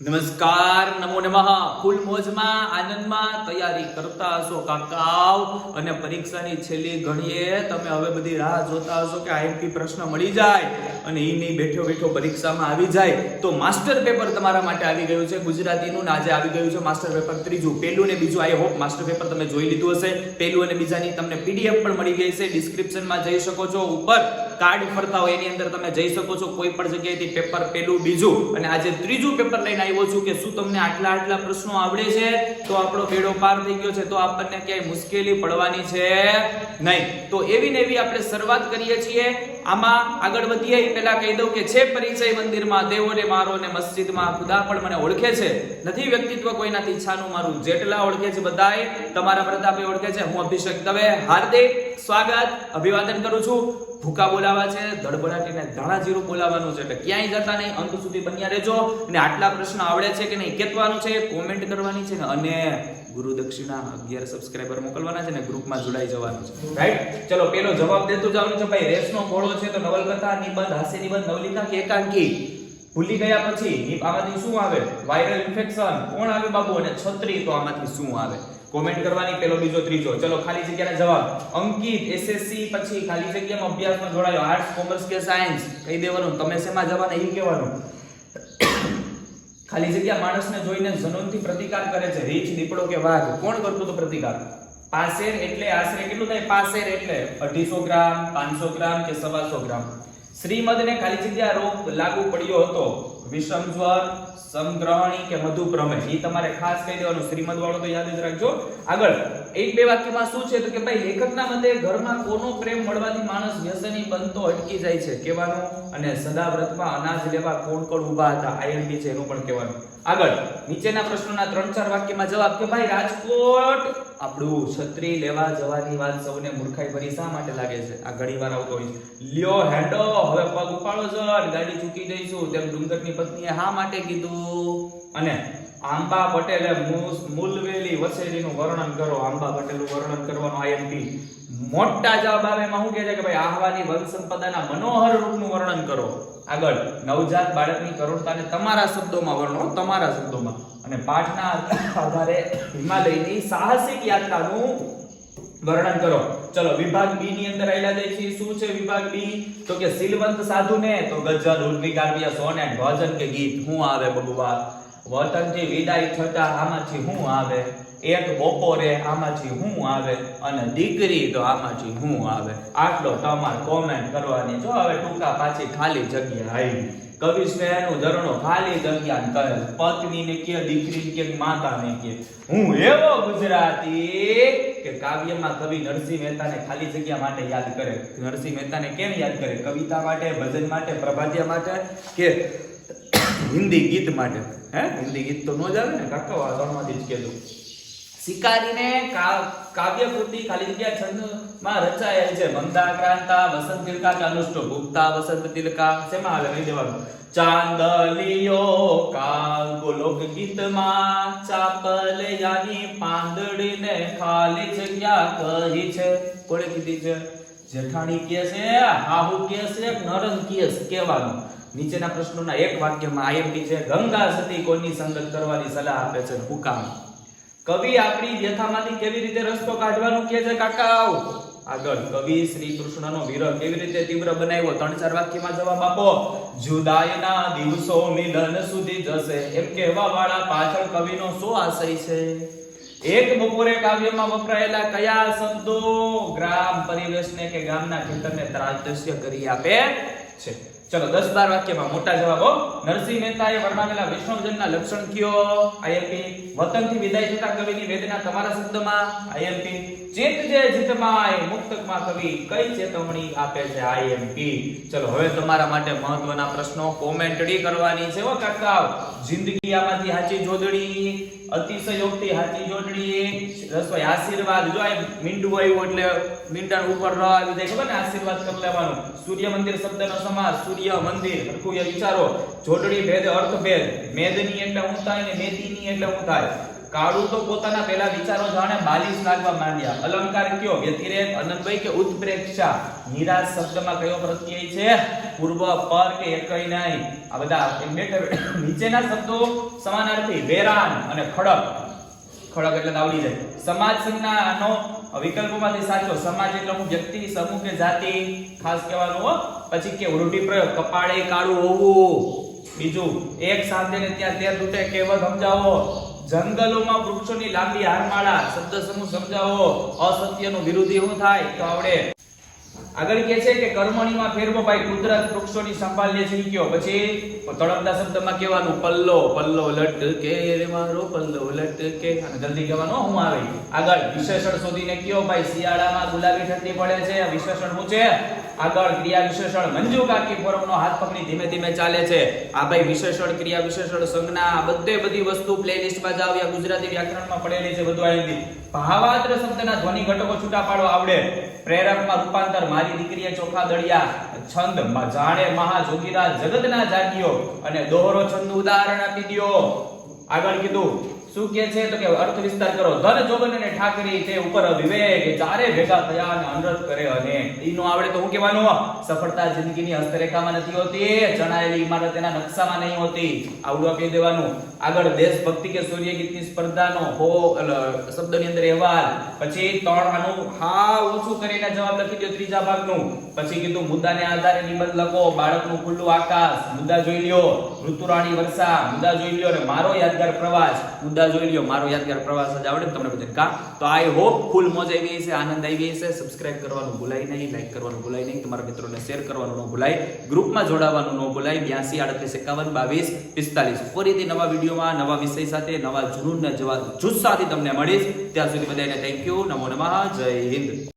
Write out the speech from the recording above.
નમસ્કાર, નમો નમઃ. ફૂલ મોજમાં, આનંદમાં તૈયારી કરતા હશો કાકાઓ. અને પરીક્ષાની છેલ્લી ઘણીએ તમે હવે બધી રાહ જોતા હશો કે આઈએમપી પ્રશ્ન મળી જાય અને એ નહીં બેઠો બેઠો પરીક્ષામાં આવી જાય. તો માસ્ટર પેપર તમારા માટે આવી ગયું છે. ગુજરાતીનું ને આજે આવી ગયું છે માસ્ટર પેપર. ત્રીજું પહેલું ને બીજું આઈ હોપ માસ્ટર પેપર તમે જોઈ લીધું હશે. પહેલું અને બીજાની તમને પીડીએફ પણ મળી ગઈ છે. ડિસ્ક્રિપ્શનમાં જઈ શકો છો. ઉપર કાર્ડ ફરતા હોય એની અંદર તમે જઈ શકો છો. કોઈ પણ જગ્યાએથી પેપર પહેલું બીજું. અને આજે ત્રીજું પેપર લઈને આવ્યો છું કે શું તમને આટલા આટલા પ્રશ્નો આવડે છે? તો આપણો બેડો પાર થઈ ગયો છે, તો આપણને ક્યાંય મુશ્કેલી પડવાની છે નહીં. તો એવી ને એવી આપણે શરૂઆત કરીએ છીએ. આમાં આગળ વધીએ. પહેલા કહી દઉં કે છે પરિચય મંદિરમાં દેવોને મારો ને મસ્જિદમાં ખુદા પણ મને ઓળખે છે. નથી વ્યક્તિત્વ કોઈનાથી ઈચ્છાનું, મારું જેટલા ઓળખે છે બધાય, તમારા પ્રતાપે ઓળખે છે. હું અભિષેક દવે, હાર્દિક સ્વાગત. અભિવાદન કરું છું. ભૂકા બોલાવા છે ધડબડાટીને ધાણા જીરું બોલાવવાનું છે. એટલે ક્યાંય જતા નહીં, અંત સુધી બન્યા રહેજો. અને આટલા પ્રશ્ન આવડે છે કે નહીં, કેતવાનું છે કોમેન્ટ કરવાની છે ને, અને ગુરુ દક્ષિણા અગિયાર સબસ્ક્રાઇબર મોકલવાના છે ને, ગ્રુપમાં જોડાઈ જવાનું છે. રાઈટ ચલો, પેલો જવાબ દેતું જવાનું છે. ભાઈ, રેસનો ઘોડો છે તો નવલકથા, નિબંધ હાસ્ય નિબંધ નવલિકા કે એકાંકી? ભૂલી ગયા પછી ની- આમાંથી શું આવે? વાયરલ ઇન્ફેક્શન કોણ આવે બાબુ? અને છત્રી તો આમાંથી શું આવે? કોમેન્ટ કરવાની પેલો બીજો ત્રીજો. ચલો, ખાલી જગ્યાના જવાબ. અંકિત એસએસસી પછી ખાલી જગ્યામાં અભ્યાસમાં જોડાયો. આર્ટ્સ કોમર્સ કે સાયન્સ કહી દેવાનું. તમે શેમાં જવાના? એ કહેવાનું. ખાલી જગ્યા માણસને જોઈને જનોનથી પ્રતિકાર કરે છે. રીંછ દીપડો કે વાઘ? કોણ કરતું તો પ્રતિકાર? પાસેર એટલે આશરે કેટલું થાય? પાસેર એટલે 250 ગ્રામ 500 ગ્રામ કે 125 ગ્રામ? શ્રીમદને ખાલી જગ્યા રોગ લાગુ પડ્યો હતો. વિષમ જ્વર, સમગ્રહણી કે મધુ પ્રમેય. એ તમારે ખાસ કહી દેવાનું. શ્રીમદ વાળો તો યાદ જ રાખજો. આગળ, એક બે વાક્યમાં શું છે? તો કે ભાઈ, લેખકના મતે ઘરમાં કોનો પ્રેમ મળવાથી માણસ વ્યસની બનતો અટકી જાય છે કહેવાનું અને સદાવ્રતમાં અનાજ લેવા કોણ કોણ ઊભા હતા? આઈએમપી છે એનું પણ કહેવાનું. આગળ, નીચેના પ્રશ્નોના ત્રણ ચાર વાક્યમાં જવાબ કે ભાઈ, રાજકોટ આપણું છત્રી લેવા જવાની વાત સૌને મૂર્ખાઈ ભરી શા માટે લાગે છે? આ ઘણીવાર આવતો હોય લ્યો હેડો હવે પગ ઉપાડો સર ગાડી ચૂકી જઈશું. તેમ ડુંગરની પત્નીએ હા માટે કીધું. અને આંબા પટેલે મૂલવેલી વસેલીનું વર્ણન કરો. આંબા પટેલનું વર્ણન કરવાનું આઈએમપી. મોટા જવાબ આવે એમાં શું કહે છે કે ભાઈ, આહવાની વંશ સંપદાના મનોહર રૂપનું વર્ણન કરો. આગળ, નવજાત બાળકની કરુણતાને તમારા શબ્દોમાં વર્ણો, તમારા શબ્દોમાં. અને પાઠના આધારે હિમાલયની સાહસિક યાત્રાનું વર્ણન કરો. ચલો, વિભાગ બી ની અંદર આવેલા જાય છે. શું છે વિભાગ બી? તો કે સિલવંત સાધુ ને તો ગઝલ ઉર્મી કાવ્ય સોનેટ ભજન કે ગીત. હું આવે બબુવા વતનથી વિદાય થતા આમાંથી હું આવે? એક બપોરે આમાંથી હું આવે? અને દીકરી તો આમાંથી હું આવે? આટલો તમાર કોમેન્ટ કરવાની. જો હવે ટૂંકા પાછી ખાલી જગ્યા આવી. કવિ સ્નેહનું ધરણો ખાલી જગ્યા કહે પત્નીને કે, દીકરીને કે, માતાને કે. હું એવો ગુજરાતી કે કાવ્યમાં કવિ નરસિંહ મહેતાને ખાલી જગ્યા માટે યાદ કરે. નરસિંહ મહેતાને કેમ યાદ કરે? કવિતા માટે, ભજન માટે પ્રભાજ્ય માટે કે હિન્દી ગીત માટે? હે? હિન્દી ગીત તો નો જ આવે ને? કાકા આ જ કહેજો શિકારીને કા- કાવ્ય કૃતિ ખાલી જગ્યા રચાયેલ છે. મંદાક્રાંતા વસંત તિલકા કે ગુપ્તા વસંત તિલકા, શેમાં આવે? નહીં દેવાનું. ચાંદલિયો કા ગોલોક ગીતમાં ચાપલિયાની પાંદડીને ખાલી જગ્યા કહી છે. કોણે કીધી છે? જેઠાણી કે છે, હાહુ કે છે, નરન કે છે, કહેવાનું. નીચેના પ્રશ્નોના એક વાક્યમાં આઈએમપી છે, ગંગા સતી કોની સંગત કરવાની સલાહ આપે છે? હુકામ. કવિ આપણી વ્યથામાંથી કેવી રીતે રસ્તો કાઢવાનું કહે છે કાકાઓ આગળ. કવિ શ્રી કૃષ્ણનો વિરહ કેવી રીતે તીવ્ર બનાવ્યો? ત્રણ ચાર વાક્યમાં જવાબ આપો. જુદાઈના દિવસો મિલન સુધી જશે. એમ કહેવા વાળા પાછળ કવિનો શું આશય છે? એક બપોરે કાવ્યમાં વપરાયેલા કયા શબ્દો ગ્રામ પરિવેશને કે ગામના ખેતરને ત્રાદૃશ્ય કરી આપે છે? ચલો 10 બાર વાક્યમાં મોટા જવાબો. નરસિંહ મહેતાએ વર્ણવેલા વિષ્ણુજનના લક્ષણ કયો? આઈએમપી વતનથી વિદાય થતા કવિની વેદના તમારા શબ્દમાં? આઈએમપી ચેત જે જીતમાય, મુક્તકમાં કવિ કઈ ચેતવણી આપે છે આઈએમપી ચલો, હવે તમારા માટે મહત્વના પ્રશ્નો કોમેન્ટડી કરવાની છે ઓ કાકાઓ. જિંદગી આમાંથી સાચી જોડણી, અતિશયોક્તિ સાચી જોડણી, રસોઈ આશીર્વાદ. જો આ મીંડું આવ્યું એટલે મીંડા ઉપર ર આવી જાય, ખબર ને? આશીર્વાદ કરી લેવાનો સૂર્ય મંદિર શબ્દનો સમાસ સૂર્ય મંદિર સરખું એ વિચારો. જોડણી ભેદ, અર્થ ભેદ. મેદની એટલે થાય ને મેદીની એટલે થાય. કાળુ તો પોતાના પેલા વિચારો જાણે માલિશ લાગવા માંડ્યા. અલંકાર કયો? વ્યતિરેક, અનંતભાઈ કે ઉત્પ્રેક્ષા? નિરાશ શબ્દમાં કયો પ્રત્યય છે? પૂર્વ, પર કે એકય નહીં? આ બધા નીચેના શબ્દો સમાનાર્થી. વેરાન અને ખડક. ખડક એટલે આવડી જાય. સમાજ સંજ્ઞા આનો વિકલ્પોમાંથી સાચો સમાજ એટલે હું વ્યક્તિ, સમૂહ કે જાતિ, ખાસ કહેવાનું હો. પછી કે રૂઢિ પ્રયોગ, કપાળે કાળું હોવું. બીજું, એક સાંધે ને ત્યાં તેર તૂટે કહેવત સમજાવો. જંગલોમાં વૃક્ષોની લાંબી હારમાળા, શબ્દ સમૂહ સમજાવો. અસત્યનું વિરોધી શું થાય તો આવડે. આગળ કે છે કે કર્મણીમાં ફેરવો ભાઈ, કુદરત વૃક્ષોની સંભાળ લે છે કયો પછી તળપદા શબ્દમાં કહેવાનું, પલ્લો પલ્લો લટકે રે મારો, પલ્લો લટકે. અને જલ્દી કહેવાનો, હું આવે આગળ, વિશેષણ શોધીને કયો ભાઈ, શિયાળામાં ગુલાબી ઠંડી પડે છે? વિશેષણ શું છે? આગળ, ક્રિયા વિશેષણ, મંજુ કાકી ફોરમનો હાથ પકડી ધીમે ધીમે ચાલે છે. આ ભાઈ, વિશેષણ, ક્રિયા વિશેષણ, સંજ્ઞા બધે બધી વસ્તુ પ્લેલિસ્ટમાં જાવ યા ગુજરાતી વ્યાકરણમાં પડેલી છે બધું આવી ભાવાદ્ર શબ્દના ધ્વનિ ઘટકો છૂટા પાડવા આવડે. પ્રેરકમાં રૂપાંતર મારી દીકરીએ ચોખા દળિયા. છંદ જાણે મહા જોગીરા જગતના જાગ્યો અને દોહરો છંદ ઉદાહરણ આપી દ્યો. આગળ કીધું શું કે છે? તો કે અર્થ વિસ્તાર કરો. ધન જોગન અને ઠાકરી તે ઉપર વિવેક ચારે ભેગા થયા અને અનરથ કરે અને ઈનો આવડે તો હું કહેવાનું, સફળતા જિંદગીની હસ્તરેખામાં નથી હોતી, જણાયેલી ઇમારત એના નકશામાં નહીં હોતી. આવડું આપી દેવાનું. આગળ દેશભક્તિ કે સૂર્ય ગીતની સ્પર્ધાનો હો શબ્દની અંદર અહેવાલ. પછી ત્રણ આનું હા ઓછું કરીને જવાબ લખી દો ત્રીજા ભાગનું. પછી કીધું, મુદ્દાને આધારે નિબંધ લખો, બાળકનું ખુલ્લું આકાશ. મુદ્દા જોઈ લ્યો. ઋતુરાણી વર્ષા, મુદ્દા જોઈ લ્યો અને મારો યાદગાર પ્રવાસ. મુદ્દા જોઈ લ્યો, મારો યાદગાર પ્રવાસ જ આવડે તમને બધાને. કા? તો આઈ હોપ ફૂલ મોજ આવી હશે, આનંદ આવી હશે. સબસ્ક્રાઇબ કરવાનું ભૂલાય નહીં લાઈક કરવાનું ભૂલાય નહીં, તમારા મિત્રોને શેર કરવાનું ન ભૂલાય ગ્રુપમાં જોડાવાનું ન ભૂલાય. બ્યાસી, આડત્રીસ, એકાવન, બાવીસ, પિસ્તાલીસ. ફરીથી નવા વિડીયોમાં, નવા વિષય સાથે, નવા જુનૂનના જવા જુસ્સાથી તમને મળીશ. ત્યાં સુધી બધાને થેન્ક યુ નમો નમઃ. જય હિન્દ.